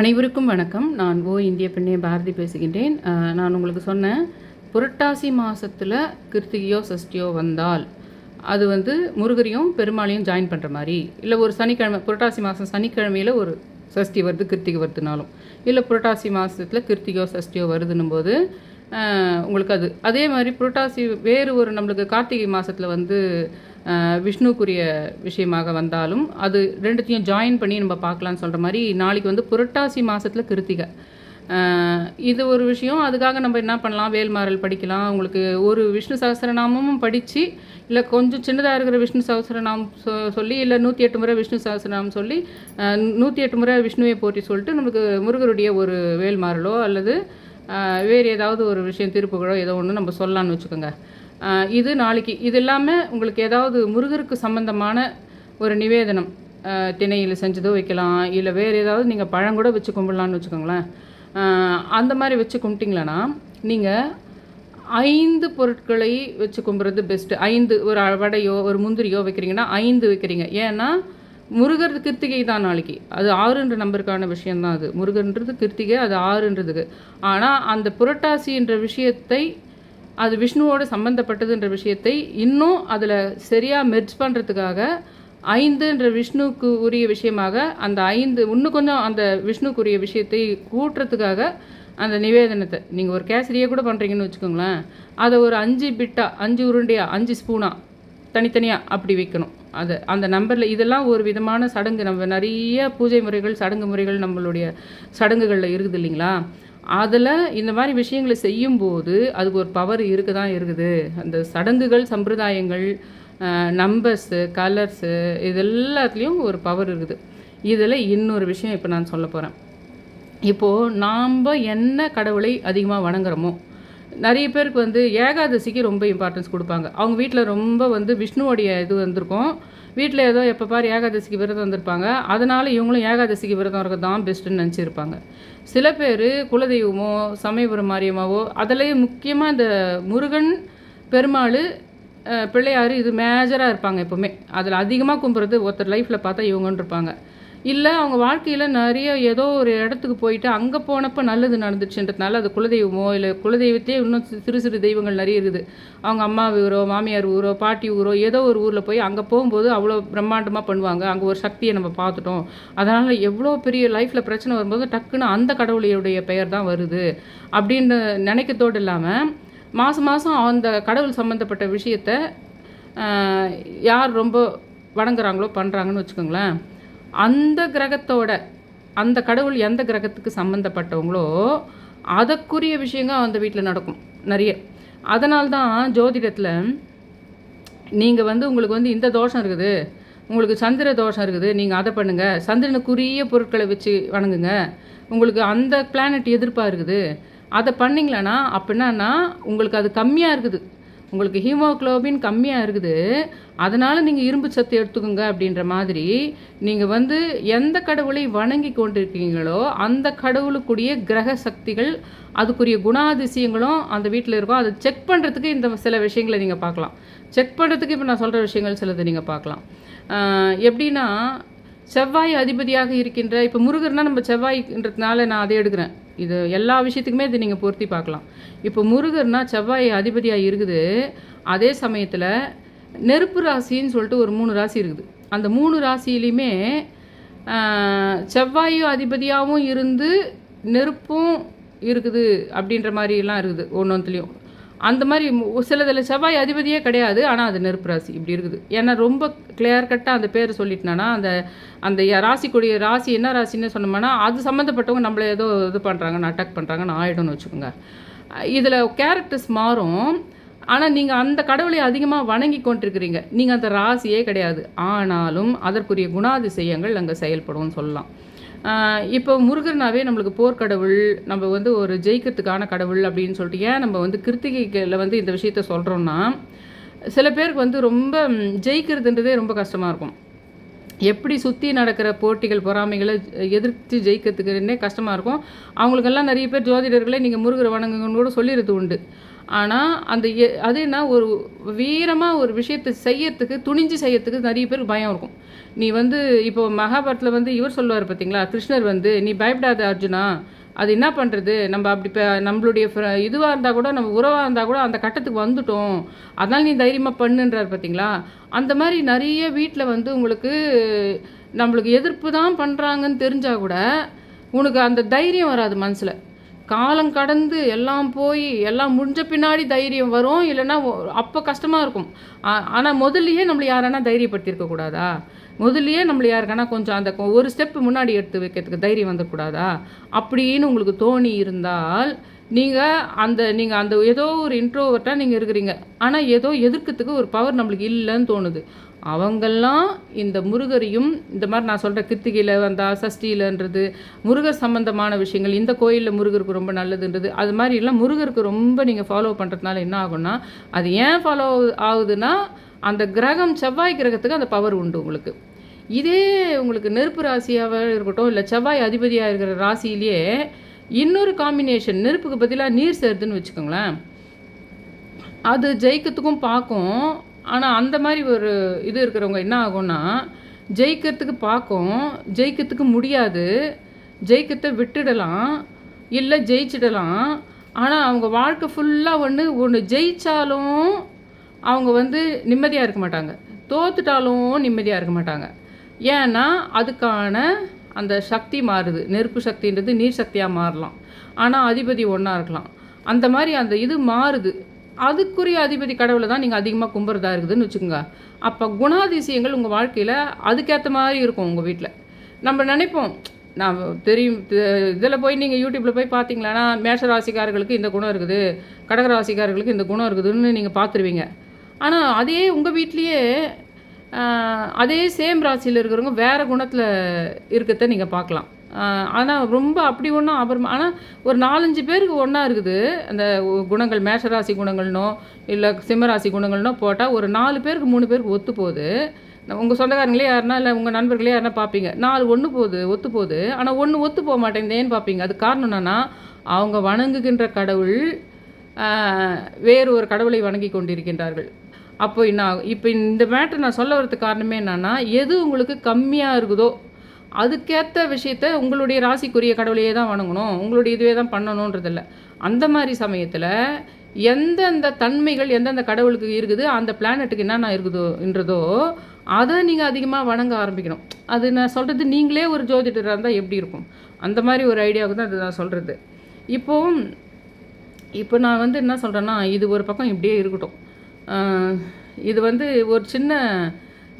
அனைவருக்கும் வணக்கம். நான் ஓ இந்திய பெண்ணே பாரதி பேசுகின்றேன். நான் உங்களுக்கு சொன்னேன் புரட்டாசி மாதத்தில் கிருத்திகையோ சஷ்டியோ வந்தால் அது வந்து முருகரையும் பெருமாளையும் ஜாயின் பண்ணுற மாதிரி. இல்லை ஒரு சனிக்கிழமை புரட்டாசி மாதம் சனிக்கிழமையில் ஒரு சஷ்டி வருது கிருத்திகை வருதுனாலும். இல்லை புரட்டாசி மாதத்தில் கிருத்திகையோ சஷ்டியோ வருதுன்னும் போது உங்களுக்கு அது அதே மாதிரி புரட்டாசி வேறு ஒரு நம்மளுக்கு கார்த்திகை மாதத்தில் வந்து விஷ்ணுக்குரிய விஷயமாக வந்தாலும் அது ரெண்டுத்தையும் ஜாயின் பண்ணி நம்ம பார்க்கலான்னு சொல்கிற மாதிரி நாளைக்கு வந்து புரட்டாசி மாதத்தில் கிருத்திகை. இது ஒரு விஷயம். அதுக்காக நம்ம என்ன பண்ணலாம்? வேல்மாறல் படிக்கலாம். உங்களுக்கு ஒரு விஷ்ணு சகஸ்ரநாமமும் படித்து இல்லை கொஞ்சம் சின்னதாக இருக்கிற விஷ்ணு சகஸ்ரநாமம் சொ சொல்லி இல்லை நூற்றி எட்டு முறை விஷ்ணு சகஸ்ரநாமம் சொல்லி நூற்றி எட்டு முறை விஷ்ணுவை போற்றி சொல்லிட்டு நமக்கு முருகருடைய ஒரு வேல்மாறலோ அல்லது வேறு ஏதாவது ஒரு விஷயம் திருப்புகழோ ஏதோ ஒன்று நம்ம சொல்லலாம்னு வச்சுக்கோங்க. இது நாளைக்கு. இது இல்லாமல் உங்களுக்கு ஏதாவது முருகருக்கு சம்பந்தமான ஒரு நிவேதனம் திணையில் செஞ்சதோ வைக்கலாம் இல்லை வேறு ஏதாவது நீங்கள் பழங்கூட வச்சு கும்பிடலான்னு வச்சுக்கோங்களேன். அந்த மாதிரி வச்சு கும்பிட்டிங்களன்னா நீங்கள் ஐந்து பொருட்களை வச்சு கும்பிட்றது பெஸ்ட்டு ஐந்து ஒரு வடையோ ஒரு முந்திரியோ வைக்கிறீங்கன்னா ஐந்து வைக்கிறீங்க. ஏன்னா முருகர் கிருத்திகை தான் நாளைக்கு. அது ஆறுன்ற நம்பருக்கான விஷயம்தான் அது. முருகன்றது கிருத்திகை அது ஆறுன்றதுக்கு. ஆனால் அந்த புரட்டாசின்ற விஷயத்தை அது விஷ்ணுவோடு சம்மந்தப்பட்டதுன்ற விஷயத்தை இன்னும் அதில் சரியாக மெர்ஜ் பண்ணுறதுக்காக ஐந்துன்ற விஷ்ணுவுக்கு உரிய விஷயமாக அந்த ஐந்து இன்னும் கொஞ்சம் அந்த விஷ்ணுக்குரிய விஷயத்தை கூட்டுறதுக்காக அந்த நிவேதனத்தை நீங்கள் ஒரு கேசரியே கூட பண்ணுறீங்கன்னு வச்சுக்கோங்களேன் அதை ஒரு அஞ்சு பிட்டா அஞ்சு உருண்டையாக அஞ்சு ஸ்பூனாக தனித்தனியாக அப்படி வைக்கணும். அது அந்த நம்பரில் இதெல்லாம் ஒரு விதமான சடங்கு நம்ம நிறைய பூஜை முறைகள் சடங்கு முறைகள் நம்மளுடைய சடங்குகளில் இருக்குது இல்லைங்களா? அதில் இந்த மாதிரி விஷயங்களை செய்யும்போது அதுக்கு ஒரு பவர் இருக்க தான் இருக்குது. அந்த சடங்குகள் சம்பிரதாயங்கள் நம்பர்ஸு கலர்ஸு இது எல்லாத்துலேயும் ஒரு பவர் இருக்குது. இதில் இன்னொரு விஷயம் இப்போ நான் சொல்ல போகிறேன் இப்போது நாம் என்ன கடவுளை அதிகமாக வணங்குறோமோ நிறைய பேருக்கு வந்து ஏகாதசிக்கு ரொம்ப இம்பார்ட்டன்ஸ் கொடுப்பாங்க. அவங்க வீட்டில் ரொம்ப வந்து விஷ்ணுவோடைய இது வந்திருக்கும். வீட்டில் ஏதோ எப்போ பாரு ஏகாதசிக்கு விரதம் வந்திருப்பாங்க. அதனால் இவங்களும் ஏகாதசிக்கு விரதம் இருக்க தான் பெஸ்ட்டுன்னு நினச்சிருப்பாங்க. சில பேர் குலதெய்வமோ சமயபுரம் மாரியம்மாவோ அதிலேயே முக்கியமாக இந்த முருகன் பெருமாள் பிள்ளையார் இது மேஜராக இருப்பாங்க எப்போவுமே. அதில் அதிகமாக கும்புறது ஒருத்தர் லைஃப்பில் பார்த்தா இவங்கன்னு இருப்பாங்க இல்லை அவங்க வாழ்க்கையில் நிறைய ஏதோ ஒரு இடத்துக்கு போயிட்டு அங்கே போனப்போ நல்லது நடந்துச்சுன்றதுனால அது குலதெய்வமோ இல்லை குலதெய்வத்தையே இன்னும் சிறு சிறு தெய்வங்கள் நிறைய இருக்குது. அவங்க அம்மா ஊரோ மாமியார் ஊரோ பாட்டி ஊரோ ஏதோ ஒரு ஊரில் போய் அங்கே போகும்போது அவ்வளோ பிரம்மாண்டமாக பண்ணுவாங்க. அங்கே ஒரு சக்தியை நம்ம பார்த்துட்டோம். அதனால் எவ்வளோ பெரிய லைஃப்பில் பிரச்சனை வரும்போது டக்குன்னு அந்த கடவுளையுடைய பெயர் தான் வருது. அப்படின்னு நினைக்கத்தோடு இல்லாமல் மாதம் மாதம் அந்த கடவுள் சம்மந்தப்பட்ட விஷயத்த யார் ரொம்ப வணங்குறாங்களோ பண்ணுறாங்கன்னு வச்சுக்கோங்களேன். அந்த கிரகத்தோட அந்த கடவுள் எந்த கிரகத்துக்கு சம்மந்தப்பட்டவங்களோ அதற்குரிய விஷயங்கள் அந்த வீட்டில் நடக்கும் நிறைய. அதனால்தான் ஜோதிடத்தில் நீங்கள் வந்து உங்களுக்கு வந்து இந்த தோஷம் இருக்குது உங்களுக்கு சந்திர தோஷம் இருக்குது நீங்கள் அதை பண்ணுங்கள் சந்திரனுக்குரிய பொருட்களை வச்சு வணங்குங்க. உங்களுக்கு அந்த பிளானட் எதிர்ப்பாக இருக்குது. அதை பண்ணிங்களேன்னா அப்படின்னா உங்களுக்கு அது கம்மியாக இருக்குது. உங்களுக்கு ஹீமோக்ளோபின் கம்மியாக இருக்குது. அதனால் நீங்கள் இரும்பு சத்து எடுத்துக்கோங்க அப்படின்ற மாதிரி நீங்கள் வந்து எந்த கடவுளை வணங்கி கொண்டிருக்கீங்களோ அந்த கடவுளுக்குரிய கிரக சக்திகள் அதுக்குரிய குணாதிசயங்களும் அந்த வீட்டில் இருக்கும். அதை செக் பண்ணுறதுக்கு இந்த சில விஷயங்களை நீங்கள் பார்க்கலாம். செக் பண்ணுறதுக்கு இப்போ நான் சொல்கிற விஷயங்கள் சிலது நீங்கள் பார்க்கலாம். எப்படின்னா செவ்வாய் அதிபதியாக இருக்கின்ற இப்போ முருகர்னா நம்ம செவ்வாய்ன்றதுனால நான் அதை எடுக்கிறேன். இது எல்லா விஷயத்துக்குமே இதை நீங்கள் பொருத்தி பார்க்கலாம். இப்போ முருகர்னா செவ்வாய் அதிபதியாக இருக்குது. அதே சமயத்தில் நெருப்பு ராசின்னு சொல்லிட்டு ஒரு மூணு ராசி இருக்குது. அந்த மூணு ராசியிலையுமே செவ்வாயும் அதிபதியாகவும் இருந்து நெருப்பும் இருக்குது அப்படின்ற மாதிரிலாம் இருக்குது ஒன்று ஒன்றுலேயும் அந்த மாதிரி சிலதில் செவ்வாய் அதிபதியே கிடையாது ஆனால் அது நெருப்பு ராசி இப்படி இருக்குது. ஏன்னா ரொம்ப கிளியர் கட்டாக அந்த பேர் சொல்லிட்டேன்னா அந்த அந்த ராசிக்குடிய ராசிக்குடைய ராசி என்ன ராசின்னு சொன்னோம்னா அது சம்மந்தப்பட்டவங்க நம்மளை ஏதோ இது பண்ணுறாங்கன்னு அட்டாக் பண்ணுறாங்கன்னு ஆகிடும்னு வச்சுக்கோங்க. இதில் கேரக்டர்ஸ் மாறும். ஆனால் நீங்கள் அந்த கடவுளை அதிகமாக வணங்கி கொண்டிருக்கிறீங்க. நீங்கள் அந்த ராசியே கிடையாது. ஆனாலும் அதற்குரிய குணாதிசயங்கள் அங்கே செயல்படும்னு சொல்லலாம். இப்போ முருகர்னாவே நம்மளுக்கு போர்க்கடவுள் நம்ம வந்து ஒரு ஜெயிக்கிறதுக்கான கடவுள் அப்படின்னு சொல்லிட்டு ஏன் நம்ம வந்து கிருத்திகையில் வந்து இந்த விஷயத்த சொல்கிறோம்னா சில பேருக்கு வந்து ரொம்ப ஜெயிக்கிறதுன்றதே ரொம்ப கஷ்டமாக இருக்கும். எப்படி சுற்றி நடக்கிற போட்டிகள் பொறாமைகளை எதிர்த்து ஜெயிக்கிறதுக்குன்னே கஷ்டமாக இருக்கும். அவங்களுக்கெல்லாம் நிறைய பேர் ஜோதிடர்களே நீங்கள் முருகரை வணங்குங்கன்னு கூட சொல்லிடுறது உண்டு. ஆனால் அந்த எ- அது என்ன ஒரு வீரமாக ஒரு விஷயத்தை செய்யறதுக்கு துணிஞ்சு செய்யறதுக்கு நிறைய பேருக்கு பயம் இருக்கும். நீ வந்து இப்போ மகாபாரத்தில் வந்து இவர் சொல்லுவார் பார்த்தீங்களா கிருஷ்ணர் வந்து நீ பயப்படாத அர்ஜுனா அது என்ன பண்ணுறது நம்ம அப்படி இப்போ நம்மளுடைய இதுவாக இருந்தால் கூட நம்ம உறவாக இருந்தால் கூட அந்த கட்டத்துக்கு வந்துட்டோம். அதனால் நீ தைரியமாக பண்ணுன்றார் பார்த்தீங்களா அந்த மாதிரி நிறைய வீட்டில் வந்து உங்களுக்கு நம்மளுக்கு எதிர்ப்பு தான் பண்ணுறாங்கன்னு தெரிஞ்சால் கூட உனக்கு அந்த தைரியம் வராது மனசில். காலம் கடந்து எல்லாம் போய் எல்லாம் முடிஞ்ச பின்னாடி தைரியம் வரும் இல்லைன்னா அப்போ கஷ்டமாக இருக்கும். ஆனால் முதல்லையே நம்மளை யாரானா தைரியப்படுத்தியிருக்க கூடாதா? முதல்லையே நம்மளை யாருக்கானா கொஞ்சம் அந்த ஒரு ஸ்டெப் முன்னாடி எடுத்து வைக்கிறதுக்கு தைரியம் வந்துடக்கூடாதா? அப்படின்னு உங்களுக்கு தோணி இருந்தால் நீங்கள் அந்த நீங்கள் அந்த ஏதோ ஒரு இன்ட்ரோவர்ட்டாக நீங்கள் இருக்கிறீங்க. ஆனால் ஏதோ எதிர்க்கிறதுக்கு ஒரு பவர் நம்மளுக்கு இல்லைன்னு தோணுது. அவங்கெல்லாம் இந்த முருகரையும் இந்த மாதிரி நான் சொல்கிற கிருத்திகையில் வந்தால் சஷ்டியிலன்றது முருகர் சம்பந்தமான விஷயங்கள் இந்த கோயிலில் முருகருக்கு ரொம்ப நல்லதுன்றது அது மாதிரிலாம் முருகருக்கு ரொம்ப நீங்கள் ஃபாலோ பண்ணுறதுனால என்ன ஆகும்னா அது ஏன் ஃபாலோ ஆகுதுன்னா அந்த கிரகம் செவ்வாய் கிரகத்துக்கு அந்த பவர் உண்டு உங்களுக்கு. இதே உங்களுக்கு நெருப்பு ராசியாக இருக்கட்டும் இல்லை செவ்வாய் அதிபதியாக இருக்கிற ராசியிலேயே இன்னொரு காம்பினேஷன் நெருப்புக்கு பதிலாக நீர் சேருதுன்னு வச்சுக்கோங்களேன். அது ஜெயிக்கிறதுக்கும் பார்க்கும் ஆனால் அந்த மாதிரி ஒரு இது இருக்கிறவங்க என்ன ஆகும்னா ஜெயிக்கிறதுக்கு பார்க்கும் ஜெயிக்கிறதுக்கு முடியாது. ஜெயிக்கிறத விட்டுடலாம் இல்லை ஜெயிச்சிடலாம். ஆனால் அவங்க வாழ்க்கை ஃபுல்லாக ஒன்று ஒன்று ஜெயித்தாலும் அவங்க வந்து நிம்மதியாக இருக்க மாட்டாங்க. தோத்துட்டாலும் நிம்மதியாக இருக்க மாட்டாங்க. ஏன்னா அதுக்கான அந்த சக்தி மாறுது. நெருப்பு சக்தின்றது நீர் சக்தியாக மாறலாம். ஆனால் அதிபதி ஒன்றா இருக்கலாம். அந்த மாதிரி அந்த இது மாறுது. அதுக்குரிய அதிபதி கடவுளை தான் நீங்கள் அதிகமாக கும்புறதா இருக்குதுன்னு வச்சுக்கோங்க. அப்போ குணாதிசயங்கள் உங்கள் வாழ்க்கையில் அதுக்கேற்ற மாதிரி இருக்கும் உங்கள் வீட்டில் நம்ம நினைப்போம் நான் தெரியும் இதில் போய் நீங்கள் யூடியூப்பில் போய் பார்த்தீங்களான்னா மேஷ ராசிக்காரர்களுக்கு இந்த குணம் இருக்குது கடக ராசிக்காரர்களுக்கு இந்த குணம் இருக்குதுன்னு நீங்கள் பார்த்துருவீங்க ஆனால் அதே உங்கள் வீட்லேயே அதே சேம் ராசியில் இருக்கிறவங்க வேறு குணத்தில் இருக்கிறத நீங்கள் பார்க்கலாம் ஆனால் ரொம்ப அப்படி ஒன்றும் அப்புறம் ஆனால் ஒரு நாலஞ்சு பேருக்கு ஒன்றா இருக்குது. அந்த குணங்கள் மேஷராசி குணங்கள்னோ இல்லை சிம்மராசி குணங்கள்னோ போட்டால் ஒரு நாலு பேருக்கு மூணு பேருக்கு ஒத்து போகுது. உங்கள் சொந்தக்காரங்களே யாருன்னா இல்லை உங்கள் நண்பர்களே யாருன்னா பார்ப்பீங்க நாலு ஒன்று போகுது ஒத்து போகுது. ஆனால் ஒன்று ஒத்து போக மாட்டேங்குதேன்னு பார்ப்பீங்க அது காரணம் என்னென்னா அவங்க வணங்குகின்ற கடவுள் வேறு ஒரு கடவுளை வணங்கி கொண்டிருக்கின்றார்கள். அப்போ என்ன இப்போ இந்த மேட்ரு நான் சொல்ல வரதுக்கு காரணமே என்னென்னா எது உங்களுக்கு கம்மியாக இருக்குதோ அதுக்கேற்ற விஷயத்த உங்களுடைய ராசிக்குரிய கடவுளையே தான் வணங்கணும். உங்களுடைய இதுவே தான் பண்ணணுன்றதில்ல அந்த மாதிரி சமயத்தில் எந்தெந்த தன்மைகள் எந்தெந்த கடவுளுக்கு இருக்குது அந்த பிளானட்டுக்கு என்னென்ன இருக்குதோன்றதோ அதை நீங்கள் அதிகமாக வணங்க ஆரம்பிக்கணும். அது நான் சொல்கிறது நீங்களே ஒரு ஜோதிடராக இருந்தால் எப்படி இருக்கும்? அந்த மாதிரி ஒரு ஐடியாவுக்கு தான் அது நான் சொல்கிறது இப்போது இப்போ நான் வந்து என்ன சொல்கிறேன்னா இது ஒரு பக்கம் இப்படியே இருக்கட்டும். இது வந்து ஒரு சின்ன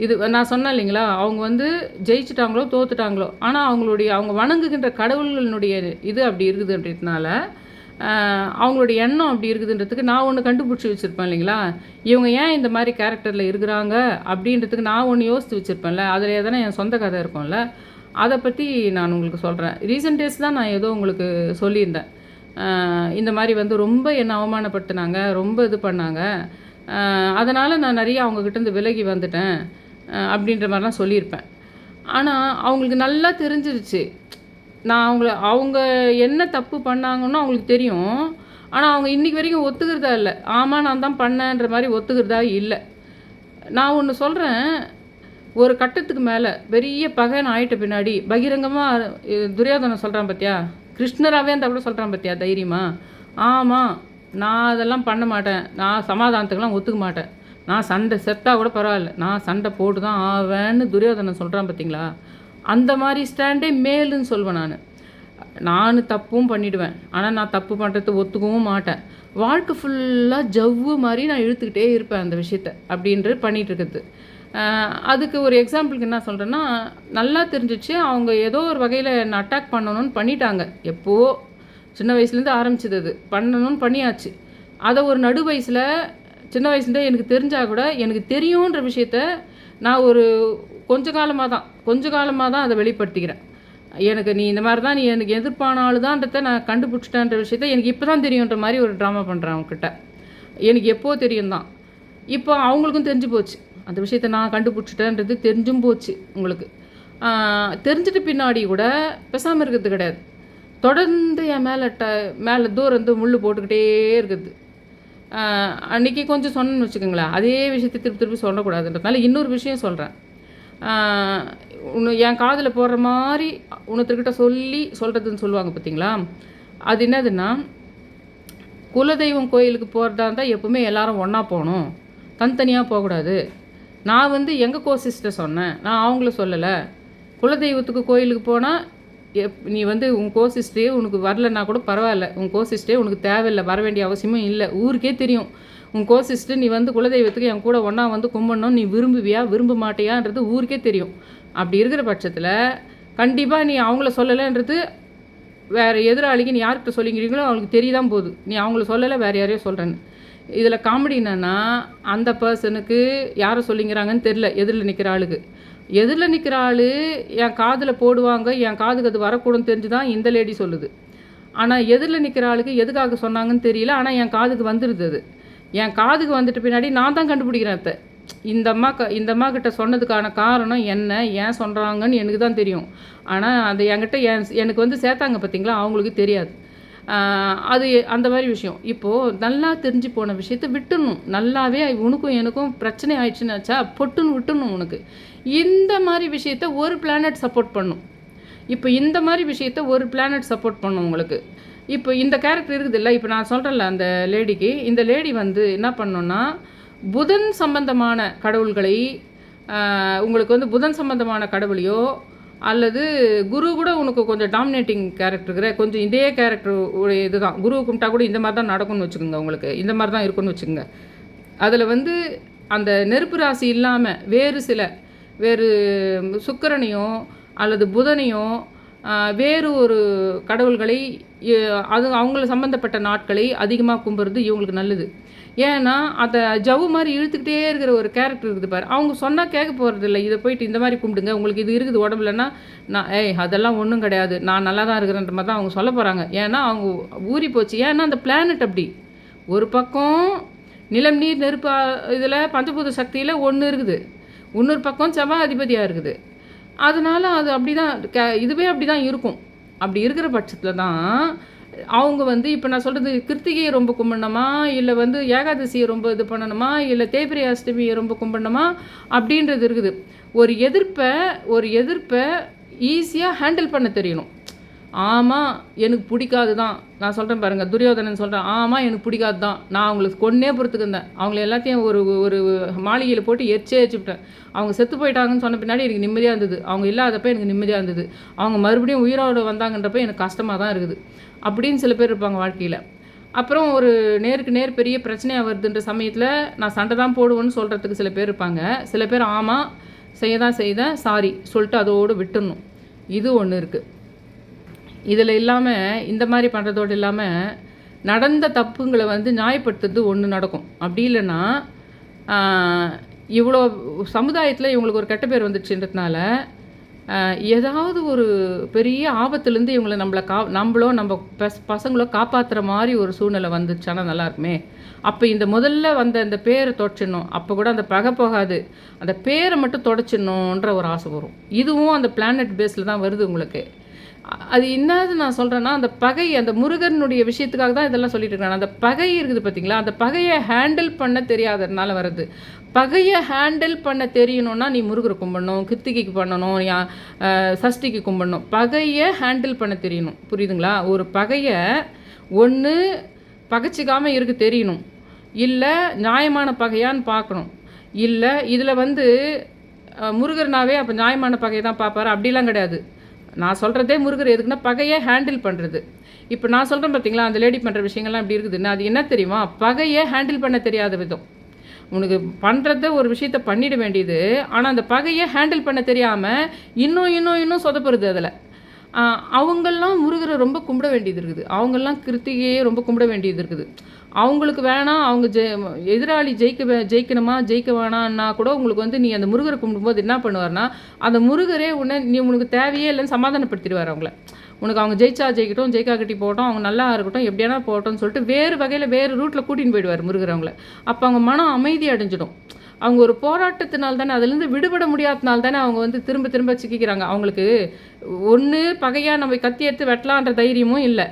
இது நான் சொன்னேன் இல்லைங்களா? அவங்க வந்து ஜெயிச்சிட்டாங்களோ தோத்துட்டாங்களோ ஆனால் அவங்களுடைய அவங்க வணங்குகின்ற கடவுள்களினுடைய இது அப்படி இருக்குது அப்படின்றதுனால அவங்களுடைய எண்ணம் அப்படி இருக்குதுன்றதுக்கு நான் ஒன்று கண்டுபிடிச்சி வச்சுருப்பேன் இல்லைங்களா? இவங்க ஏன் இந்த மாதிரி கேரக்டரில் இருக்கிறாங்க அப்படின்றதுக்கு நான் ஒன்று யோசித்து வச்சுருப்பேன்ல. அதில் எதனா என் சொந்த கதை இருக்கும்ல. அதை பற்றி நான் உங்களுக்கு சொல்கிறேன் ரீசெண்ட் டேஸ் தான் நான் ஏதோ உங்களுக்கு சொல்லியிருந்தேன். இந்த மாதிரி வந்து ரொம்ப என்னை அவமானப்படுத்தினாங்க ரொம்ப இது பண்ணாங்க. அதனால் நான் நிறைய அவங்கக்கிட்டேருந்து விலகி வந்துட்டேன். அப்படின்ற மாதிரிலாம் சொல்லியிருப்பேன். ஆனால் அவங்களுக்கு நல்லா தெரிஞ்சிருச்சு. நான் அவங்கள அவங்க என்ன தப்பு பண்ணாங்கன்னு அவங்களுக்கு தெரியும். ஆனால் அவங்க இன்றைக்கி வரைக்கும் ஒத்துக்கிறதா இல்லை. ஆமாம் நான் தான் பண்ணேன்ற மாதிரி ஒத்துக்கிறதா இல்லை. நான் ஒன்று சொல்கிறேன் ஒரு கட்டத்துக்கு மேலே பெரிய பகைன்னு ஆயிட்ட பின்னாடி பகிரங்கமாக துரியோதனை சொல்கிறான் பார்த்தியா கிருஷ்ணராகவே இருந்தால் கூட சொல்கிறான் பார்த்தியா தைரியமாக ஆமாம் நான் அதெல்லாம் பண்ண மாட்டேன். நான் சமாதானத்துக்கெல்லாம் ஒத்துக்க மாட்டேன். நான் சண்டை செத்தாக கூட பரவாயில்ல. நான் சண்டை போட்டு தான் ஆவேன்னு துரியோதனன் சொல்கிறான் பார்த்தீங்களா அந்த மாதிரி ஸ்டாண்டே மேலுன்னு சொல்வேன் நான். நான் தப்பும் பண்ணிடுவேன். ஆனால் நான் தப்பு பண்ணுறது ஒத்துக்கவும் மாட்டேன். வாழ்க்கை ஃபுல்லாக ஜவ்வு மாதிரி நான் இழுத்துக்கிட்டே இருப்பேன் அந்த விஷயத்த அப்படின்றது பண்ணிட்டு இருக்குது அதுக்கு ஒரு எக்ஸாம்பிளுக்கு என்ன சொல்கிறேன்னா நல்லா தெரிஞ்சிச்சு அவங்க ஏதோ ஒரு வகையில் என்னை அட்டாக் பண்ணணும்னு பண்ணிட்டாங்க. எப்போவோ சின்ன வயசுலேருந்து ஆரம்பிச்சது அது. பண்ணணும்னு பண்ணியாச்சு. அதை ஒரு நடு வயசில் சின்ன வயசுலேருந்தே எனக்கு தெரிஞ்சால் கூட எனக்கு தெரியுன்ற விஷயத்த நான் ஒரு கொஞ்ச காலமாக தான் கொஞ்ச காலமாக தான் அதை வெளிப்படுத்திக்கிறேன். எனக்கு நீ இந்த மாதிரி தான் நீ எனக்கு எதிர்ப்பான ஆளு தான்றத நான் கண்டுபிடிச்சிட்டேன்ற விஷயத்த எனக்கு இப்போ தான் தெரியுன்ற மாதிரி ஒரு ட்ராமா பண்ணுறேன் அவங்கக்கிட்ட எனக்கு எப்போ தெரியும் தான். இப்போ அவங்களுக்கும் தெரிஞ்சு போச்சு. அந்த விஷயத்த நான் கண்டுபிடிச்சிட்டேன்றது தெரிஞ்சும் போச்சு உங்களுக்கு. தெரிஞ்சிட்டு பின்னாடி கூட பேசாமல் இருக்கிறது கிடையாது. தொடர்ந்து என் மேலே ட மேலே தூரம் வந்து முள் போட்டுக்கிட்டே இருக்குது. அன்றைக்கி அன்னைக்கு கொஞ்சம் சொன்னேன்னு வச்சுக்கோங்களேன். அதே விஷயத்தை திருப்பி திருப்பி சொல்லக்கூடாதுன்றதுனால இன்னொரு விஷயம் சொல்கிறேன் உன்னு என் காதில் போடுற மாதிரி உன்னத்துக்கிட்ட சொல்லி சொல்கிறதுன்னு சொல்லுவாங்க பார்த்தீங்களா அது என்னதுன்னா குலதெய்வம் கோயிலுக்கு போகிறதா இருந்தால் எப்பவுமே எல்லாரும் ஒன்றா போகணும். தனித்தனியாக போகக்கூடாது. நான் வந்து எங்கள் கோசிஸ்ட்டை சொன்னேன். நான் அவங்கள சொல்லலை. குலதெய்வத்துக்கு கோயிலுக்கு போனால் எப் நீ வந்து உன் கோர்ஸ் ஹிஸ்ட்ரியே உனக்கு வரலன்னா கூட பரவாயில்ல. உன் கோர்ஸ் ஹிஸ்ட்ரியே உனக்கு தேவையில்லை வர வேண்டிய அவசியமும் இல்லை. ஊருக்கே தெரியும். உன் கோர்ஸ் ஹிஸ்ட்ரி நீ வந்து குலதெய்வத்துக்கு என் கூட ஒன்றா வந்து கும்பிடணும் நீ விரும்புவியா விரும்ப மாட்டியான்றது ஊருக்கே தெரியும். அப்படி இருக்கிற பட்சத்தில் கண்டிப்பாக நீ அவங்கள சொல்லலைன்றது வேறு எதிராளிக்கு நீ யார்கிட்ட சொல்லிக்கிறீங்களோ அவங்களுக்கு தெரியதான் போகுது. நீ அவங்கள சொல்லலை வேறு யாரையோ சொல்கிறேன்னு இதில் காமெடி என்னென்னா அந்த பர்சனுக்கு யாரை சொல்லிங்கிறாங்கன்னு தெரில எதிரில் நிற்கிற ஆளுக்கு. எதிரில் நிற்கிற ஆள் என் காதில் போடுவாங்க என் காதுக்கு அது வரக்கூடாதுன்னு தெரிஞ்சு தான் இந்த லேடி சொல்லுது. ஆனால் எதிரில் நிற்கிற ஆளுக்கு எதுக்காக சொன்னாங்கன்னு தெரியல ஆனால் என் காதுக்கு வந்துடுது அது. என் காதுக்கு வந்துட்டு பின்னாடி நான் தான் கண்டுபிடிக்கிறேன் அத்தை. இந்த அம்மா க இந்த அம்மா கிட்ட சொன்னதுக்கான காரணம் என்ன ஏன் சொல்கிறாங்கன்னு எனக்கு தான் தெரியும். ஆனால் அது என்கிட்ட என் எனக்கு வந்து சேர்த்தாங்க பார்த்தீங்களா அவங்களுக்கு தெரியாது. அது அந்த மாதிரி விஷயம். இப்போது நல்லா தெரிஞ்சு போன விஷயத்த விட்டுடணும் நல்லாவே உனக்கும் எனக்கும் பிரச்சனை ஆயிடுச்சுன்னாச்சா பொட்டுன்னு விட்டுடணும் உனக்கு. இந்த மாதிரி விஷயத்த ஒரு பிளானட் சப்போர்ட் பண்ணும். இப்போ இந்த மாதிரி விஷயத்த ஒரு பிளானட் சப்போர்ட் பண்ணும் உங்களுக்கு. இப்போ இந்த கேரக்டர் இருக்குது இல்லை இப்போ நான் சொல்கிறேன்ல அந்த லேடிக்கு இந்த லேடி வந்து என்ன பண்ணோன்னா புதன் சம்பந்தமான கடவுள்களை உங்களுக்கு வந்து புதன் சம்பந்தமான கடவுளையோ அல்லது குரு கூட உனக்கு கொஞ்சம் டாமினேட்டிங் கேரக்டருங்கிற கொஞ்சம் இதே கேரக்டர் உடைய இதுதான். குரு கும்பிட்டா கூட இந்த மாதிரி தான் நடக்கும்னு வச்சுக்கோங்க உங்களுக்கு. இந்த மாதிரி தான் இருக்கும்னு வச்சுக்கோங்க. அதில் வந்து அந்த நெருப்பு ராசி இல்லாமல் வேறு சில வேறு சுக்கரனையோ அல்லது புதனையோ வேறு ஒரு கடவுள்களை அது அவங்கள சம்மந்தப்பட்ட நாட்களை அதிகமாக கும்புறது இவங்களுக்கு நல்லது. ஏன்னா அதை ஜவ் மாதிரி இழுத்துக்கிட்டே இருக்கிற ஒரு கேரக்டர் இருக்குது பாரு. அவங்க சொன்னால் கேட்க போகிறது இல்லை இதை போயிட்டு இந்த மாதிரி கும்பிடுங்க. உங்களுக்கு இது இருக்குது உடம்புலன்னா நான் ஏய் அதெல்லாம் ஒன்றும் கிடையாது. நான் நல்லா தான் இருக்கிறேன்ற மாதிரி தான் அவங்க சொல்ல போகிறாங்க ஏன்னா அவங்க ஊறி போச்சு. ஏன்னா அந்த பிளானட் அப்படி. ஒரு பக்கம் நிலம் நீர் நெருப்பு இதில் பஞ்சபூத சக்தியில் ஒன்று இருக்குது. இன்னொரு பக்கம் செவ்வாய் அதிபதியாக இருக்குது. அதனால அது அப்படி தான் கே இதுவே அப்படி தான் இருக்கும். அப்படி இருக்கிற பட்சத்தில் தான் அவங்க வந்து இப்போ நான் சொல்கிறது கிருத்திகையை ரொம்ப கும்பிடணுமா? இல்லை வந்து ஏகாதசியை ரொம்ப இது பண்ணணுமா? இல்லை தேய்பிரை அஷ்டமியை ரொம்ப கும்பிடணுமா? அப்படின்றது இருக்குது. ஒரு எதிர்ப்பை ஒரு எதிர்ப்பை ஈஸியாக ஹேண்டில் பண்ண தெரியணும். ஆமாம் எனக்கு பிடிக்காது தான் நான் சொல்கிறேன் பாருங்கள் துரியோதனன் சொல்கிறேன் ஆமாம் எனக்கு பிடிக்காது தான் நான் அவங்களுக்கு கொன்னே பொறுத்துக்கிருந்தேன். அவங்கள எல்லாத்தையும் ஒரு ஒரு மாளிகையில் போட்டு எரிச்சே எரிச்சுவிட்டேன் அவங்க செத்து போயிட்டாங்கன்னு சொன்ன பின்னாடி எனக்கு நிம்மதியாக இருந்தது. அவங்க இல்லாதப்ப எனக்கு நிம்மதியாக இருந்தது. அவங்க மறுபடியும் உயிரோடு வந்தாங்கன்றப்ப எனக்கு கஷ்டமாக தான் இருக்குது. அப்படின்னு சில பேர் இருப்பாங்க வாழ்க்கையில். அப்புறம் ஒரு நேருக்கு நேர் பெரிய பிரச்சனையாக வருதுன்ற சமயத்தில் நான் சண்டை தான் போடுவேன்னு சொல்கிறதுக்கு சில பேர் இருப்பாங்க. சில பேர் ஆமாம் செய்ய தான் செய்தேன் சாரி சொல்லிட்டு அதோடு விட்டுடணும் இது ஒன்று இருக்குது இதில் இல்லாமல் இந்த மாதிரி பண்ணுறதோடு இல்லாமல் நடந்த தப்புங்களை வந்து நியாயப்படுத்துறது ஒன்று நடக்கும். அப்படி இல்லைன்னா இவ்வளோ சமுதாயத்தில் இவங்களுக்கு ஒரு கெட்ட பேர் வந்துடுச்சுன்றதுனால ஏதாவது ஒரு பெரிய ஆபத்துலேருந்து இவங்களை நம்மளை கா நம்மளோ நம்ம பஸ் பசங்களோ காப்பாற்றுற மாதிரி ஒரு சூழ்நிலை வந்துச்சானா நல்லாயிருக்குமே அப்போ இந்த முதல்ல வந்த இந்த பேரை தொடச்சிடணும். அப்போ கூட அந்த பகை போகாது. அந்த பேரை மட்டும் தொடச்சிடணுன்ற ஒரு ஆசை வரும். இதுவும் அந்த பிளானட் பேஸில் தான் வருது உங்களுக்கு. அது என்னது நான் சொல்கிறேன்னா அந்த பகை அந்த முருகனுடைய விஷயத்துக்காக தான் இதெல்லாம் சொல்லிட்டு இருக்கேன் அந்த பகை இருக்குது பார்த்தீங்களா அந்த பகையை ஹேண்டில் பண்ண தெரியாததுனால வருது. பகையை ஹேண்டில் பண்ண தெரியணும்னா நீ முருகரை கும்பிடணும் கிருத்திகைக்கு பண்ணணும் சஷ்டிக்கு கும்பிடணும். பகையை ஹேண்டில் பண்ண தெரியணும். புரியுதுங்களா? ஒரு பகையை ஒன்று பகைச்சிக்காமல் இருக்க தெரியணும். இல்லை நியாயமான பகையான்னு பார்க்கணும். இல்லை இதில் வந்து முருகர்னாவே அப்போ நியாயமான பகையை தான் பார்ப்பாரு. அப்படிலாம் கிடையாது. நான் சொல்கிறதே முருகர் எதுக்குன்னா பகையை ஹேண்டில் பண்ணுறது இப்போ நான் சொல்கிறேன் பார்த்தீங்களா அந்த லேடி பண்ணுற விஷயங்கள்லாம் இப்படி இருக்குதுன்னு அது என்ன தெரியுமா? பகையை ஹேண்டில் பண்ண தெரியாத விதம். உனக்கு பண்ணுறத ஒரு விஷயத்த பண்ணிட வேண்டியது. ஆனால் அந்த பகையை ஹேண்டில் பண்ண தெரியாமல் இன்னும் இன்னும் இன்னும் சொதப்புறது அதில். அவங்கெல்லாம் முருகரை ரொம்ப கும்பிட வேண்டியது இருக்குது. அவங்கெல்லாம் கிருத்திகையே ரொம்ப கும்பிட வேண்டியது இருக்குது. அவங்களுக்கு வேணாம் அவங்க ஜெ எதிராளி ஜெயிக்க வே- ஜெயிக்கணுமா? ஜெயிக்க வேணான்னா கூட உங்களுக்கு வந்து நீ அந்த முருகரை கும்பிடும்போது என்ன பண்ணுவார்னா அந்த முருகரே உன்னை நீ உனக்கு தேவையே இல்லைன்னு சமாதானப்படுத்திடுவார் அவங்கள. உனக்கு அவங்க ஜெயிச்சா ஜெயிக்கட்டும் ஜெயிக்கா கட்டி போட்டோம் அவங்க நல்லா இருக்கட்டும் எப்படியானா போட்டோம்னு சொல்லிட்டு வேறு வகையில் வேறு ரூட்டில் கூட்டின்னு போயிடுவார் முருகிறவங்கள அப்போ அவங்க மனம் அமைதி அடைஞ்சிடும். அவங்க ஒரு போராட்டத்தினால் தானே அதுலேருந்து விடுபட முடியாதனால தானே அவங்க வந்து திரும்ப திரும்ப சிக்கிக்கிறாங்க. அவங்களுக்கு ஒன்று பகையாக நம்ம கத்தி எடுத்து வெட்டலான்ற தைரியமும் இல்லை.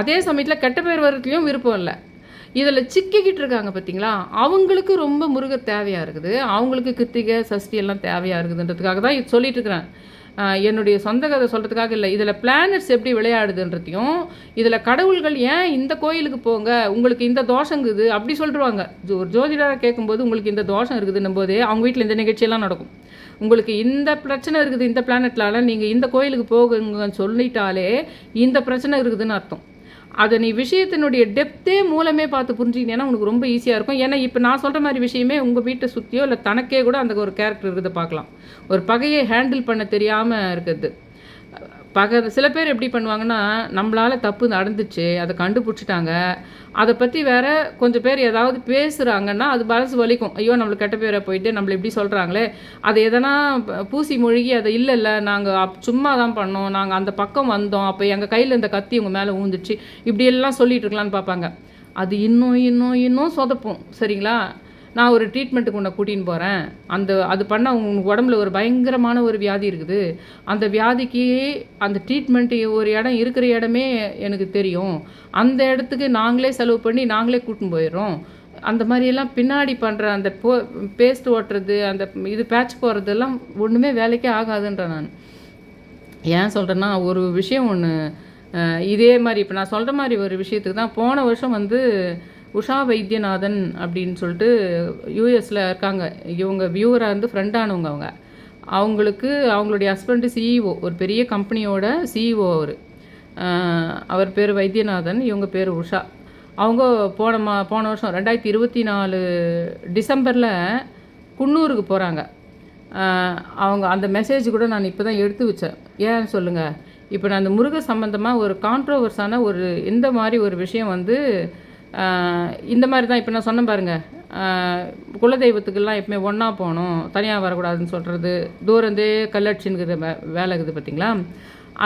அதே சமயத்தில் கெட்ட பேர் வரத்துலேயும் விருப்பம் இல்லை. இதில் சிக்கிக்கிட்டு இருக்காங்க பார்த்தீங்களா அவங்களுக்கு ரொம்ப முருகர் தேவையாக இருக்குது. அவங்களுக்கு கிருத்திகை சஷ்டி எல்லாம் தேவையாக இருக்குதுன்றதுக்காக தான் இது சொல்லிட்டு இருக்கிறேன். என்னுடைய சொந்த கதை சொல்கிறதுக்காக இல்லை. இதில் பிளானட்ஸ் எப்படி விளையாடுதுன்றதையும் இதில் கடவுள்கள் ஏன் இந்த கோயிலுக்கு போங்க உங்களுக்கு இந்த தோஷங்குது அப்படி சொல்லிடுவாங்க ஜோ- ஒரு ஜோதிடராக கேட்கும்போது உங்களுக்கு இந்த தோஷம் இருக்குதுன்னும் போதே அவங்க வீட்டில் இந்த நிகழ்ச்சியெல்லாம் நடக்கும். உங்களுக்கு இந்த பிரச்சனை இருக்குது இந்த பிளானட்லால நீங்கள் இந்த கோயிலுக்கு போகுங்கன்னு சொல்லிட்டாலே இந்த பிரச்சனை இருக்குதுன்னு அர்த்தம். அதை நீ விஷயத்தினுடைய டெப்த்தே மூலமே பார்த்து புரிஞ்சுக்கிட்டேன்னா உனக்கு ரொம்ப ஈஸியாக இருக்கும். ஏன்னா இப்போ நான் சொல்கிற மாதிரி விஷயமே உங்கள் வீட்டை சுற்றியோ இல்லை தனக்கே கூட அந்த ஒரு கேரக்டர் இருக்கிறத பார்க்கலாம். ஒரு பகையை ஹேண்டில் பண்ண தெரியாமல் இருக்குது. பகை சில பேர் எப்படி பண்ணுவாங்கன்னா நம்மளால் தப்பு நடந்துச்சு அதை கண்டுபிடிச்சிட்டாங்க. அதை பற்றி வேற கொஞ்சம் பேர் ஏதாவது பேசுகிறாங்கன்னா அது மனசு வலிக்கும். ஐயோ நம்மளுக்கு கெட்ட பேரை போயிட்டு நம்மளை இப்படி சொல்கிறாங்களே அதை எதனா பூசி மூழ்கி அதை இல்லை இல்லை நாங்கள் சும்மா தான் பண்ணோம். நாங்கள் அந்த பக்கம் வந்தோம். அப்போ எங்கள் கையில் இந்த கத்தி உங்கள் மேலே ஊந்துச்சு. இப்படியெல்லாம் சொல்லிகிட்டு இருக்கலான்னு பார்ப்பாங்க. அது இன்னும் இன்னும் இன்னும் சொதப்பும். சரிங்களா? நான் ஒரு ட்ரீட்மெண்ட்டுக்கு உன்னை கூட்டின்னு போகிறேன் அந்த அது பண்ண உங்க உடம்புல ஒரு பயங்கரமான ஒரு வியாதி இருக்குது. அந்த வியாதிக்கு அந்த ட்ரீட்மெண்ட் ஒரு இடம் இருக்கிற இடமே எனக்கு தெரியும். அந்த இடத்துக்கு நாங்களே செலவு பண்ணி நாங்களே கூட்டின்னு போயிடுறோம். அந்த மாதிரியெல்லாம் பின்னாடி பண்ணுற அந்த போ பேஸ்ட் ஓட்டுறது அந்த இது பேட்ச் போடுறதெல்லாம் ஒன்றுமே வேலைக்கே ஆகாதுன்றேன் நான். ஏன் சொல்கிறேன்னா ஒரு விஷயம் ஒன்று இதே மாதிரி இப்போ நான் சொல்கிற மாதிரி ஒரு விஷயத்துக்கு தான் போன வருஷம் வந்து உஷா வைத்தியநாதன் அப்படின்னு சொல்லிட்டு யூஎஸில் இருக்காங்க. இவங்க வியூவராக இருந்து ஃப்ரெண்டானவங்க அவங்க. அவங்களுக்கு அவங்களுடைய ஹஸ்பண்டு சிஇஓ ஒரு பெரிய கம்பெனியோட சிஇஓ அவர். அவர் பேர் வைத்தியநாதன் இவங்க பேர் உஷா. அவங்க போன மா போன வருஷம் ரெண்டாயிரத்தி இருபத்தி நாலு டிசம்பரில் குன்னூருக்கு போகிறாங்க அவங்க அந்த மெசேஜ் கூட நான் இப்போ தான் எடுத்து வச்சேன். ஏன் சொல்லுங்கள் இப்போ நான் அந்த முருக சம்மந்தமாக ஒரு கான்ட்ரோவர்ஸான ஒரு இந்த மாதிரி ஒரு விஷயம் வந்து இந்த மாதிரி தான் இப்போ நான் சொன்னேன் பாருங்கள் குலதெய்வத்துக்கெல்லாம் எப்பவுமே ஒன்றா போகணும். தனியாக வரக்கூடாதுன்னு சொல்கிறது தூரந்தே கல்லட்சின்கிற வே வேலை இருக்குது பார்த்தீங்களா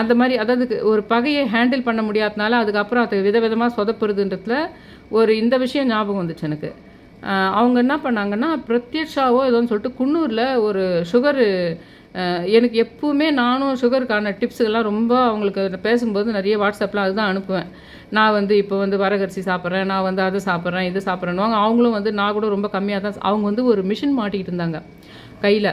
அந்த மாதிரி அதாவது ஒரு பகையை ஹேண்டில் பண்ண முடியாதனால அதுக்கப்புறம் அது விதவிதமாக சொதப்புறதுன்றதுல ஒரு இந்த விஷயம் ஞாபகம் வந்துச்சு எனக்கு. அவங்க என்ன பண்ணாங்கன்னா பிரத்யட்சாவோ ஏதோன்னு சொல்லிட்டு குன்னூரில் ஒரு சுகரு எனக்கு எப்போவுமே நானும் சுகருக்கான டிப்ஸுகள்லாம் ரொம்ப அவங்களுக்கு பேசும்போது நிறைய வாட்ஸ்அப்பில் அதுதான் அனுப்புவேன். நான் வந்து இப்போ வந்து வரகரிசி சாப்பிட்றேன் நான் வந்து அதை சாப்பிட்றேன் இது சாப்பிட்றேன்னு அவங்களும் வந்து நான் கூட ரொம்ப கம்மியாக தான் அவங்க வந்து ஒரு மிஷின் மாட்டிக்கிட்டு இருந்தாங்க. கையில்.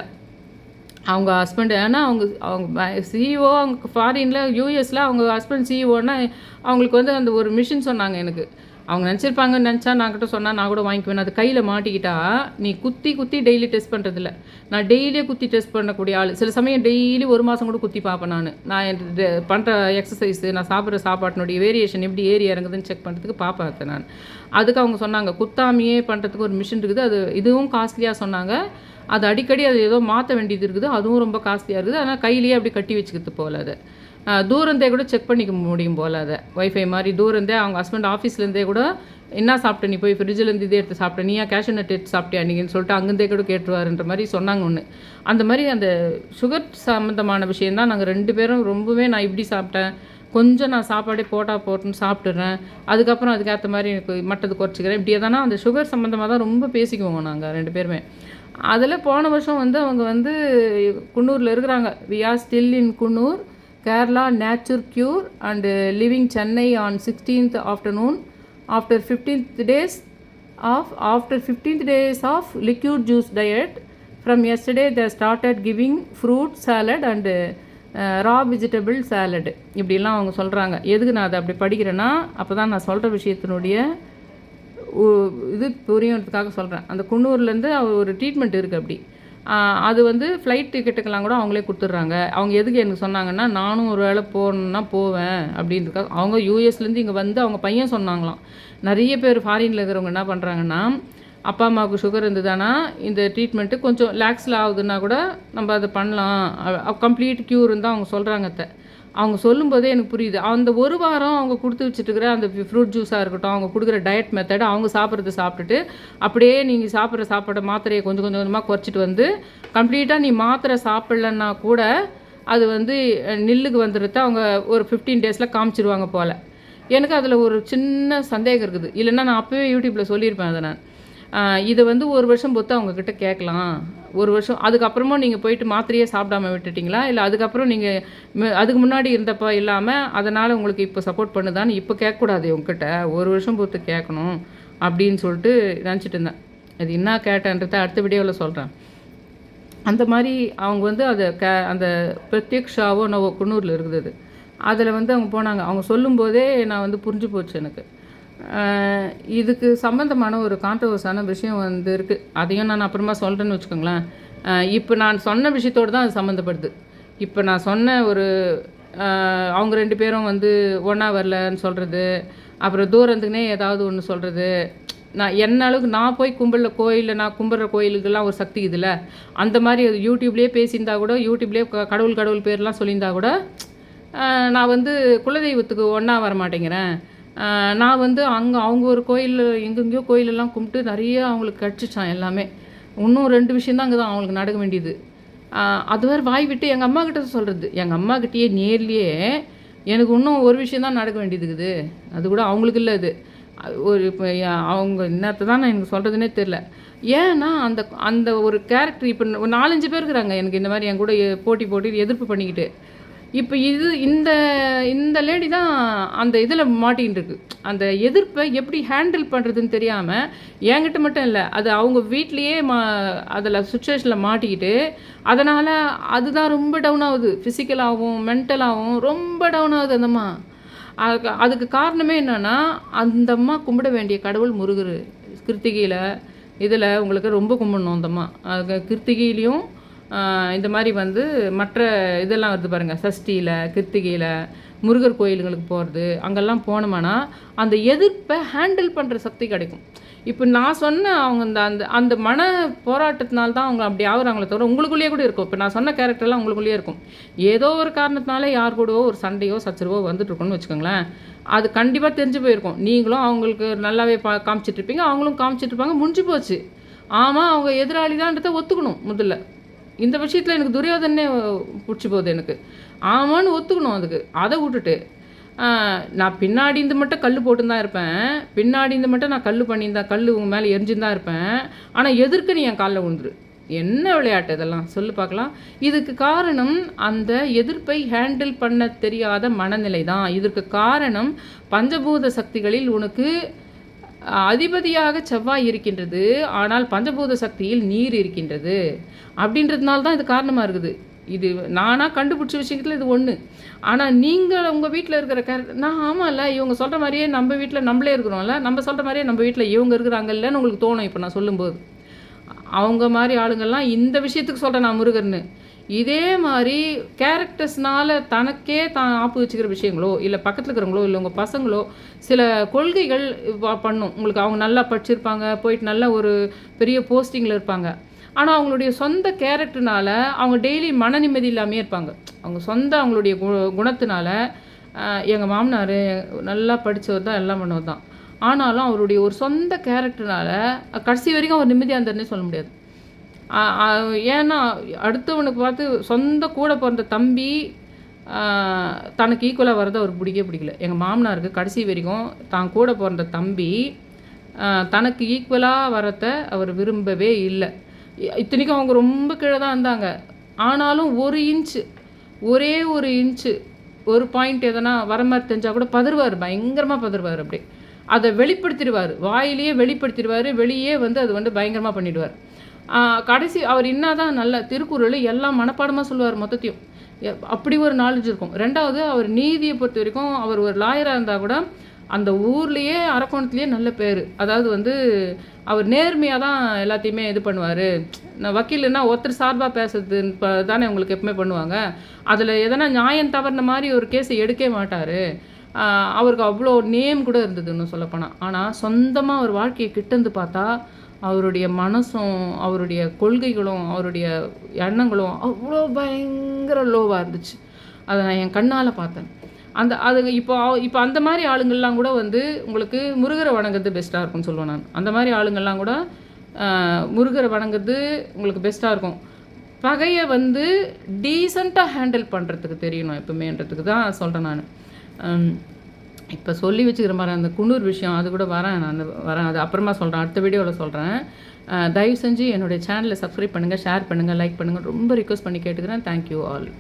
அவங்க ஹஸ்பண்ட் ஏன்னா அவங்க அவங்க சிஇஓ அவங்க ஃபாரினில் யூஎஸில் அவங்க ஹஸ்பண்ட் சிஇஓன்னா அவங்களுக்கு வந்து அந்த ஒரு மிஷின் சொன்னாங்க எனக்கு. அவங்க நினச்சிருப்பாங்கன்னு நினச்சா நான் கிட்ட சொன்னால் நான் கூட வாங்கிக்குவேன். அது கையில் மாட்டிக்கிட்டா நீ குத்தி குத்தி டெய்லி டெஸ்ட் பண்ணுறதில்ல நான் டெய்லியே குத்தி டெஸ்ட் பண்ணக்கூடிய ஆள். சில சமயம் டெய்லி ஒரு மாதம் கூட குத்தி பார்ப்பேன் நான். நான் பண்ணுற எக்ஸசைஸு நான் சாப்பிட்ற சாப்பாட்டினுடைய வேரியேஷன் எப்படி ஏறி இறங்குதுன்னு செக் பண்ணுறதுக்கு பார்ப்பேன் அதை நான். அதுக்கு அவங்க சொன்னாங்க குத்தாமையே பண்ணுறதுக்கு ஒரு மிஷின் இருக்குது. அது இதுவும் காஸ்ட்லியாக சொன்னாங்க. அது அடிக்கடி அது ஏதோ மாற்ற வேண்டியது இருக்குது. அதுவும் ரொம்ப காஸ்ட்லியாக இருக்குது. ஆனால் கையிலேயே அப்படி கட்டி வச்சுக்கிறது போல அது. தூரந்தே கூட செக் பண்ணிக்க முடியும் போல் அதை. ஒய்ஃபை மாதிரி தூரந்தே அவங்க ஹஸ்பண்ட் ஆஃபீஸ்லேருந்தே கூட என்ன சாப்பிட்ட நீ? போய் ஃப்ரிட்ஜிலேருந்து இதே எடுத்து சாப்பிட்ட நீயா கேஷ் நட் எடுத்து சாப்பிட்டியா நீங்கள் சொல்லிட்டு அங்கேருந்தே கூட கேட்டுருவாருன்ற மாதிரி சொன்னாங்க ஒன்று அந்த மாதிரி அந்த சுகர் சம்மந்தமான விஷயந்தான் நாங்கள் ரெண்டு பேரும் ரொம்பவே நான் இப்படி சாப்பிட்டேன். கொஞ்சம் நான் சாப்பாடே போட்டால் போட்டுன்னு சாப்பிட்டுறேன். அதுக்கப்புறம் அதுக்கேற்ற மாதிரி எனக்கு மட்டது குறைச்சிக்கிறேன். இப்படி தானே அந்த சுகர் சம்மந்தமாக தான் ரொம்ப பேசிக்குவோம் நாங்கள் ரெண்டு பேருமே. அதில் போன வருஷம் வந்து அவங்க வந்து குன்னூரில் இருக்கிறாங்க. We are still in Coonoor Kerala nature cure and living Chennai on sixteenth afternoon. After fifteenth days of after fifteenth days of liquid juice diet. From yesterday the started giving fruit salad and raw vegetable salad இப்படிலாம் அவங்க சொல்கிறாங்க எதுக்கு நான் அதை அப்படி படிக்கிறேன்னா அப்போ தான் நான் சொல்கிற விஷயத்தினுடைய இது புரியறதுக்காக சொல்கிறேன் அந்த குன்னூர்லேருந்து ஒரு ட்ரீட்மெண்ட் இருக்குது அப்படி. அது வந்து ஃப்ளைட் டிக்கெட்டுக்கெல்லாம் கூட அவங்களே கொடுத்துட்றாங்க. அவங்க எதுக்கு எனக்கு சொன்னாங்கன்னா நானும் ஒரு வேளை போகணுன்னா போவேன் அப்படின்றதுக்காக அவங்க யூஎஸ்லேருந்து இங்கே வந்து அவங்க பையன் சொன்னாங்களாம். நிறைய பேர் ஃபாரினில் இருக்கிறவங்க என்ன பண்ணுறாங்கன்னா அப்பா அம்மாவுக்கு சுகர் இருந்ததுன்னா இந்த ட்ரீட்மெண்ட்டு கொஞ்சம் லேக்ஸில் ஆகுதுன்னா கூட நம்ம அதை பண்ணலாம். கம்ப்ளீட் க்யூர் இருந்தால் அவங்க சொல்கிறாங்கத்தை அவங்க சொல்லும்போதே எனக்கு புரியுது. அந்த ஒரு வாரம் அவங்க கொடுத்து வச்சுட்டுருக்கிற அந்த ஃப்ரூட் ஜூஸாக இருக்கட்டும் அவங்க கொடுக்குற டயட் மெத்தட் அவங்க சாப்பிட்றத சாப்பிட்டுட்டு அப்படியே நீங்கள் சாப்பிட்ற சாப்பாடை மாத்திரையை கொஞ்சம் கொஞ்சம் கொஞ்சமாக குறைச்சிட்டு வந்து கம்ப்ளீட்டாக நீ மாத்திரை சாப்பிட்லன்னா கூட அது வந்து நில்லுக்கு வந்துடுறத அவங்க ஒரு ஃபிஃப்டீன் டேஸில் காமிச்சிருவாங்க போல். எனக்கு அதில் ஒரு சின்ன சந்தேகம் இருக்குது. இல்லைன்னா நான் அப்போவே யூடியூப்பில் சொல்லியிருப்பேன் அதை நான். இதை வந்து ஒரு வருஷம் பொறுத்து அவங்கக்கிட்ட கேட்கலாம். ஒரு வருஷம் அதுக்கப்புறமும் நீங்கள் போயிட்டு மாத்திரையே சாப்பிடாம விட்டுட்டிங்களா? இல்லை அதுக்கப்புறம் நீங்கள் அதுக்கு முன்னாடி இருந்தப்போ இல்லாமல் அதனால் உங்களுக்கு இப்போ சப்போர்ட் பண்ணுதான்னு இப்போ கேட்கக்கூடாது உங்ககிட்ட. ஒரு வருஷம் பொறுத்து கேட்கணும் அப்படின்னு சொல்லிட்டு நினச்சிட்டு இருந்தேன். அது என்ன கேட்டேன்றத அடுத்த வீடியோவில் சொல்கிறேன் அந்த மாதிரி அவங்க வந்து அதை கே அந்த பிரத்யக்ஷாவோ நவோ குன்னூரில் இருக்குது அதில் வந்து அவங்க போனாங்க. அவங்க சொல்லும்போதே நான் வந்து புரிஞ்சு போச்சு எனக்கு. இதுக்கு சம்மந்தமான ஒரு கான்ட்ரவர்ஸான விஷயம் வந்து இருக்குது அதையும் நான் அப்புறமா சொல்கிறேன்னு வச்சுக்கோங்களேன். இப்போ நான் சொன்ன விஷயத்தோடு தான் அது சம்மந்தப்படுது இப்போ நான் சொன்ன ஒரு அவங்க ரெண்டு பேரும் வந்து ஒன்றா வரலன்னு சொல்கிறது அப்புறம் தூரத்துக்குனே ஏதாவது ஒன்று சொல்கிறது நான் என்ன அளவுக்கு நான் போய் கும்பிட்ற கோயிலில் நான் கும்பிட்ற கோயிலுக்கெல்லாம் ஒரு சக்தி இதில். அந்த மாதிரி அது யூடியூப்லேயே பேசியிருந்தா கூட யூடியூப்லேயே க- கடவுள் கடவுள் பேர்லாம் சொல்லியிருந்தா கூட நான் வந்து குலதெய்வத்துக்கு ஒன்றா வர மாட்டேங்கிறேன் நான் வந்து அங்கே அவங்க ஒரு கோயில் எங்கெங்கேயோ கோயிலெல்லாம் கும்பிட்டு நிறைய அவங்களுக்கு கிடச்சிச்சான் எல்லாமே. இன்னும் ரெண்டு விஷயந்தான் அங்கே தான் அவங்களுக்கு நடக்க வேண்டியது. அது வேறு வாய் விட்டு எங்கள் அம்மா கிட்ட சொல்கிறது எங்கள் அம்மா கிட்டேயே நேர்லேயே எனக்கு இன்னும் ஒரு விஷயம் தான் நடக்க வேண்டியது இருக்குது. அது கூட அவங்களுக்கு இல்லை அது. ஒரு இப்போ அவங்க என்னத்தை தான் நான் எனக்கு சொல்கிறதுனே தெரில ஏன்னா அந்த அந்த ஒரு கேரக்டர் இப்போ ஒரு நாலஞ்சு பேர் இருக்கிறாங்க. எனக்கு இந்த மாதிரி என் கூட போட்டி போட்டி எதிர்ப்பு பண்ணிக்கிட்டு. இப்போ இது இந்த இந்த லேடி தான் அந்த இதில் மாட்டின்னு இருக்கு. அந்த எதிர்ப்பை எப்படி ஹேண்டில் பண்ணுறதுன்னு தெரியாமல் என்கிட்ட மட்டும் இல்லை அது அவங்க வீட்லேயே மா அதில் சுச்சுவேஷனில் மாட்டிக்கிட்டு அதனால் அதுதான் ரொம்ப டவுன் ஆகுது. ஃபிசிக்கலாகவும் மென்டலாகவும் ரொம்ப டவுன் ஆகுது அந்தம்மா அதுக்கு அதுக்கு காரணமே என்னென்னா அந்த அம்மா கும்பிட வேண்டிய கடவுள் முருகர் கிருத்திகையில் இதில் உங்களுக்கு ரொம்ப கும்பிடணும் அந்தம்மா அது கிருத்திகையிலையும் இந்த மாதிரி வந்து மற்ற இதெல்லாம் வருது பாருங்கள் சஷ்டியில் கிருத்திகையில் முருகர் கோயிலுங்களுக்கு போகிறது அங்கெல்லாம் போனோம்னா அந்த எதிர்ப்பை ஹேண்டில் பண்ணுற சக்தி கிடைக்கும். இப்போ நான் சொன்ன அவங்க அந்த அந்த அந்த மன போராட்டத்தினால தான் அவங்க அப்படி ஆகுறாங்களே தவிர உங்களுக்குள்ளேயே கூட இருக்கும். இப்போ நான் சொன்ன கேரக்டர்லாம் உங்களுக்குள்ளேயே இருக்கும். ஏதோ ஒரு காரணத்தினால யார் கூடவோ ஒரு சண்டையோ சச்சரவோ வந்துட்டுருக்கோன்னு வச்சுக்கோங்களேன். அது கண்டிப்பாக தெரிஞ்சு போயிருக்கும். நீங்களும் அவங்களுக்கு நல்லாவே பா காமிச்சிட்டு இருப்பீங்க. அவங்களும் காமிச்சிட்டு இருப்பாங்க. முடிஞ்சு போச்சு. ஆமாம் அவங்க எதிராளி தான்றதை ஒத்துக்கணும் முதல்ல. இந்த விஷயத்தில் எனக்கு துரியோதனே பிடிச்சி போகுது எனக்கு. ஆமான்னு ஒத்துக்கணும் அதுக்கு. அதை விட்டுட்டு நான் பின்னாடி இருந்து மட்டும் கல் போட்டு தான் இருப்பேன். பின்னாடி இருந்து மட்டும் நான் கல் பண்ணியிருந்தேன் கல் உங்க மேலே எரிஞ்சுன்னு தான் இருப்பேன். ஆனால் எதிர்க்க நீ என் காலில் விழுந்துரு. என்ன விளையாட்டு இதெல்லாம்? சொல்லு பார்க்கலாம். இதுக்கு காரணம் அந்த எதிர்ப்பை ஹேண்டில் பண்ண தெரியாத மனநிலை தான் இதற்கு காரணம் பஞ்சபூத சக்திகளில் உனக்கு அதிபதியாக செவ்வாய் இருக்கின்றது ஆனால் பஞ்சபூத சக்தியில் நீர் இருக்கின்றது. அப்படின்றதுனால தான் இது காரணமாக இருக்குது. இது நானாக கண்டுபிடிச்ச விஷயத்தில் இது ஒன்று ஆனால் நீங்கள் உங்கள் வீட்டில் இருக்கிற கேரக்டர் நான் ஆமாம்ல இவங்க சொல்கிற மாதிரியே நம்ம வீட்டில் நம்மளே இருக்கிறோம்ல நம்ம சொல்கிற மாதிரியே நம்ம வீட்டில் இவங்க இருக்கிறாங்கல்லன்னு உங்களுக்கு தோணும் இப்போ நான் சொல்லும்போது. அவங்க மாதிரி ஆளுங்கள்லாம் இந்த விஷயத்துக்கு சொல்கிறேன் நான் முருகர்னு. இதே மாதிரி கேரக்டர்ஸ்னால தனக்கே தான் ஆப்பு வச்சுக்கிற விஷயங்களோ இல்லை பக்கத்தில் இருக்கிறவங்களோ இல்லை உங்கள் பசங்களோ சில கொள்கைகள் பண்ணும். உங்களுக்கு அவங்க நல்லா படிச்சிருப்பாங்க போயிட்டு நல்ல ஒரு பெரிய போஸ்டிங்கில் இருப்பாங்க. ஆனால் அவங்களுடைய சொந்த கேரக்டர்னால அவங்க டெய்லி மன நிம்மதி இல்லாமே இருப்பாங்க. அவங்க சொந்த அவங்களுடைய கு குணத்தினால எங்கள் மாமனார் நல்லா படித்தவர் தான் எல்லாம் பண்ணவர் தான். ஆனாலும் அவருடைய ஒரு சொந்த கேரக்டர்னால கடைசி வரைக்கும் அவர் நிம்மதியாக இருந்தாருன்னே சொல்ல முடியாது. ஏன்னா அடுத்தவனுக்கு பார்த்து சொந்த கூட பிறந்த தம்பி தனக்கு ஈக்குவலாக வரது அவருக்கு பிடிக்கவே பிடிக்கல. எங்கள் மாமனாருக்கு கடைசி வரைக்கும் தான் கூட பிறந்த தம்பி தனக்கு ஈக்குவலாக வரத அவர் விரும்பவே இல்லை. இ- இத்தனைக்கும் அவங்க ரொம்ப கீழே தான் இருந்தாங்க. ஆனாலும் ஒரு இன்ச்சு ஒரே ஒரு இன்ச்சு ஒரு பாயிண்ட் எதனா வர மாதிரி தெரிஞ்சால் கூட பதறுவார் பயங்கரமாக பதறுவார் அப்படி அதை வெளிப்படுத்திடுவார். வாயிலேயே வெளிப்படுத்திடுவார் வெளியே வந்து அது வந்து பயங்கரமாக பண்ணிடுவார். கடைசி அவர் இன்னாதான் நல்ல திருக்குறள் எல்லாம் மனப்பாடமாக சொல்லுவார் மொத்தத்தையும். அப்படி ஒரு நாலேஜ் இருக்கும். ரெண்டாவது அவர் நீதியை பொறுத்த வரைக்கும் அவர் ஒரு லாயராக இருந்தால் கூட அந்த ஊர்லேயே அரக்கோணத்துலேயே நல்ல பேர். அதாவது வந்து அவர் நேர்மையாக தான் எல்லாத்தையுமே இது பண்ணுவார். நான் வக்கீல்னா ஒருத்தர் சார்பாக பேசுறது தானே உங்களுக்கு எப்பவுமே பண்ணுவாங்க. அதில் எதனா நியாயம் தவறின மாதிரி ஒரு கேஸை எடுக்கவே மாட்டார். அவருக்கு அவ்வளோ நேம் கூட இருந்தது இன்னும் சொல்லப்போனால் ஆனால் சொந்தமாக ஒரு வாழ்க்கையை கிட்டேருந்து பார்த்தா அவருடைய மனசும் அவருடைய கொள்கைகளும் அவருடைய எண்ணங்களும் அவ்வளோ பயங்கர லோவாக இருந்துச்சு. அதை நான் என் கண்ணால் பார்த்தேன். அந்த அது இப்போ இப்போ அந்த மாதிரி ஆளுங்கள்லாம் கூட வந்து உங்களுக்கு முருகரை வணங்குறது பெஸ்ட்டாக இருக்கும்னு சொல்லுவேன் நான். அந்த மாதிரி ஆளுங்கள்லாம் கூட முருகரை வணங்குறது உங்களுக்கு பெஸ்ட்டாக இருக்கும். பகையை வந்து டீசெண்டாக ஹேண்டில் பண்ணுறதுக்கு தெரியணும் எப்பவுமேன்றதுக்கு தான் சொல்கிறேன் நான். இப்போ சொல்லி வச்சுக்கிற மாதிரி அந்த குன்னூர் விஷயம் அது கூட வரேன் நான் அந்த வரேன். அது அப்புறமா சொல்கிறேன் அடுத்த வீடியோவில் சொல்கிறேன் தயவு செஞ்சு என்னுடைய சேனலை சப்ஸ்கிரைப் பண்ணுங்கள் ஷேர் பண்ணுங்கள் லைக் பண்ணுங்கள் ரொம்ப ரிக்வஸ்ட் பண்ணி கேட்டுக்கிறேன். Thank you all